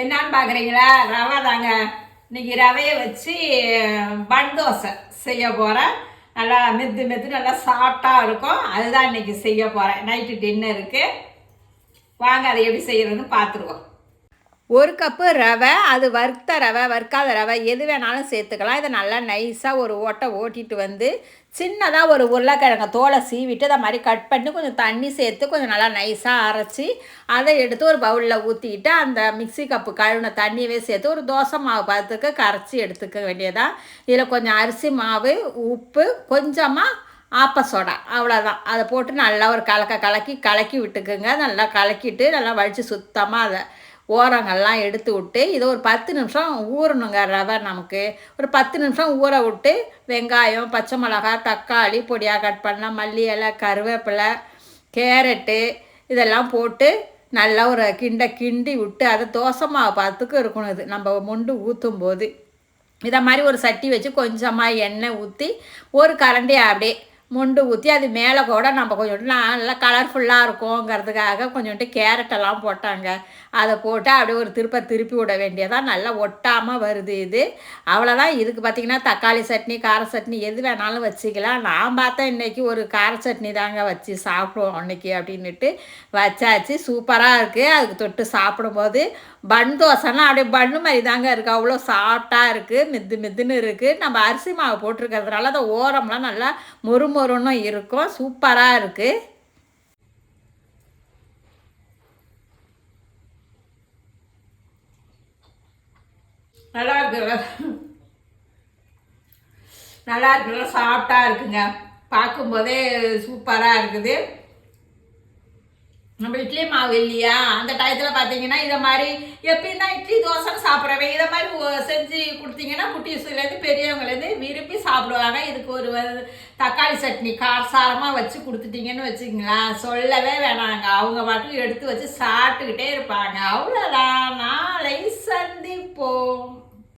என்னான்னு பார்க்குறீங்களா ரவை தாங்க. இன்னைக்கு ரவையை வச்சு பன் தோசை செய்ய போகிறேன் நல்லா மெத்து மெத்து நல்லா சாஃப்டாக இருக்கும். அதுதான் இன்னைக்கு செய்ய போகிறேன் நைட்டு டின்னருக்கு வாங்க அதை எப்படி செய்கிறதுன்னு பார்த்துருவோம். ஒரு கப்பு ரவை அது வறுத்த ரவை வறுக்காத ரவை எது வேணாலும் சேர்த்துக்கலாம். இதை நல்லா நைஸாக ஒரு ஓட்டை ஓட்டிட்டு வந்து சின்னதாக ஒரு உருளைக்கிழங்க தோலை சீவிட்டு அதை மாதிரி கட் பண்ணி கொஞ்சம் தண்ணி சேர்த்து கொஞ்சம் நல்லா நைஸாக அரைச்சி அதை எடுத்து ஒரு பவுலில் ஊற்றிக்கிட்டு அந்த மிக்ஸி கப்பு கழுவின தண்ணியவே சேர்த்து ஒரு தோசை மாவு பார்த்துக்கு கரைச்சி எடுத்துக்க வேண்டியதான் இதில் கொஞ்சம் அரிசி மாவு உப்பு கொஞ்சமாக ஆப்ப சோடா அவ்வளோதான் அதை போட்டு நல்லா ஒரு கலக்க கலக்கி கலக்கி விட்டுக்குங்க. நல்லா கலக்கிட்டு நல்லா வழித்து சுத்தமாக அதை ஓரங்கள்லாம் எடுத்து விட்டு இதை ஒரு பத்து நிமிஷம் ஊறணுங்க ரவை நமக்கு. ஒரு பத்து நிமிஷம் ஊற விட்டு வெங்காயம் பச்சை மிளகாய் தக்காளி பொடியாக கட் பண்ண மல்லி இலை கருவேப்பிலை கேரட்டு இதெல்லாம் போட்டு நல்லா ஒரு கிண்ட கிண்டி விட்டு அதை தோசை மாவு பார்த்துக்கு இருக்கணும் இது. நம்ம மொண்டு ஊற்றும் போது. இதை மாதிரி ஒரு சட்டி வச்சு கொஞ்சமாக எண்ணெய் ஊற்றி ஒரு கரண்டி அப்படியே முண்டு ஊற்றி அது மேலே கூட நம்ம கொஞ்சோண்டு நல்லா கலர்ஃபுல்லாக இருக்குங்கிறதுக்காக கொஞ்சோண்டு கேரட்டெல்லாம் போட்டாங்க. அதை போட்டு அப்படியே ஒரு திருப்ப திருப்பி விட வேண்டியதாக நல்லா ஒட்டாமல் வருது இது. அவ்வளோதான் இதுக்கு பார்த்திங்கன்னா தக்காளி சட்னி கார சட்னி எது வேணாலும் வச்சுக்கலாம். நான் பார்த்தேன் இன்றைக்கி ஒரு கார சட்னி தாங்க வச்சு சாப்பிடுவோம் அன்னைக்கு அப்படின்னுட்டு வச்சாச்சு. சூப்பராக இருக்குது அதுக்கு தொட்டு சாப்பிடும்போது பன் தோசைன்னா அப்படியே பண்ணு மாதிரி தாங்க இருக்குது அவ்வளோ சாஃப்டாக இருக்குது மெத்து மெத்துன்னு இருக்குது நம்ம அரிசி மாவு போட்டிருக்கிறதுனால அந்த ஓரம்லாம் நல்லா மொறு மொறுன்னு இருக்கும். சூப்பராக இருக்குது நல்லா இருக்குல்ல நல்லா இருக்குல்ல சாஃப்டாக இருக்குங்க. பார்க்கும்போதே சூப்பராக இருக்குது. நம்ம இட்லி மாவு இல்லையா? அந்த டயத்தில் பார்த்தீங்கன்னா இதை மாதிரி எப்பயும் தான் இட்லி தோசை சாப்பிட்றவே இதை மாதிரி செஞ்சு கொடுத்தீங்கன்னா குட்டீஸ்லேருந்து பெரியவங்கலேருந்து விரும்பி சாப்பிடுவாங்க. இதுக்கு ஒரு தக்காளி சட்னி காரசாரமாக வச்சு கொடுத்துட்டீங்கன்னு வச்சுங்களேன் சொல்லவே வேணாங்க. அவங்க மட்டும் எடுத்து வச்சு சாப்பிட்டுக்கிட்டே இருப்பாங்க. அவ்வளோதான் நாளை சந்திப்போம்.